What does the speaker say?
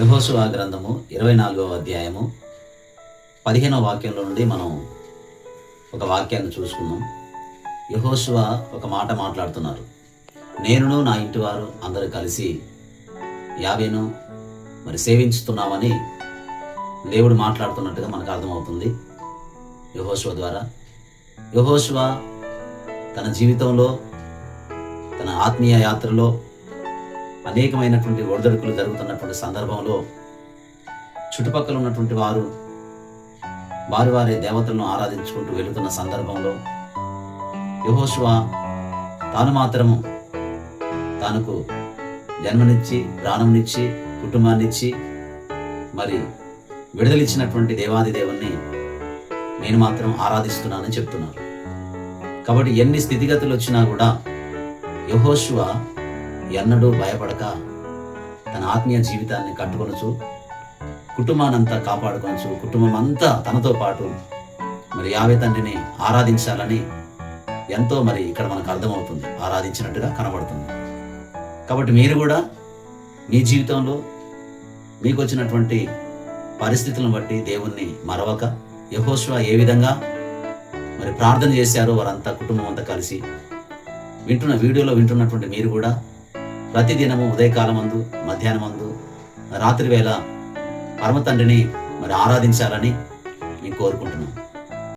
యహోశువ గ్రంథము ఇరవై నాలుగవ అధ్యాయము పదిహేనవ వాక్యంలో నుండి మనం ఒక వాక్యాన్ని చూసుకుందాం. యహోశువ ఒక మాట మాట్లాడుతున్నారు. నేనును నా ఇంటివారు అందరూ కలిసి యాభైను మరి సేవించుతున్నామని దేవుడు మాట్లాడుతున్నట్టుగా మనకు అర్థమవుతుంది యహోశువ ద్వారా. యహోశువ తన జీవితంలో తన ఆత్మీయ యాత్రలో అనేకమైనటువంటి ఒడిదొడుకులు జరుగుతున్నటువంటి సందర్భంలో చుట్టుపక్కల ఉన్నటువంటి వారు వారి వారి దేవతలను ఆరాధించుకుంటూ వెళుతున్న సందర్భంలో యహోశివ తాను మాత్రము తనకు జన్మనిచ్చి ప్రాణంనిచ్చి కుటుంబాన్నిచ్చి మరి విడుదలిచ్చినటువంటి దేవాది దేవుణ్ణి నేను మాత్రం ఆరాధిస్తున్నానని చెప్తున్నారు. కాబట్టి ఎన్ని స్థితిగతులు వచ్చినా కూడా యహోశువ ఎన్నడూ భయపడక తన ఆత్మీయ జీవితాన్ని కట్టుకొనచ్చు కుటుంబానంతా కాపాడుకొనచ్చు కుటుంబం అంతా తనతో పాటు మరి యావే తండ్రిని ఆరాధించాలని ఎంతో మరి ఇక్కడ మనకు అర్థమవుతుంది. ఆరాధించినట్టుగా కనబడుతుంది. కాబట్టి మీరు కూడా మీ జీవితంలో మీకు వచ్చినటువంటి పరిస్థితులను బట్టి దేవుణ్ణి మరవక యహోశ్వ ఏ విధంగా మరి ప్రార్థన చేశారో వారంతా కుటుంబం అంతా కలిసి వింటున్న వీడియోలో వింటున్నటువంటి మీరు కూడా ప్రతిదినము ఉదయకాలమందు మధ్యాహ్నమందు రాత్రి వేళ పరమ తండ్రిని మరి ఆరాధించాలని నేను కోరుకుంటున్నాను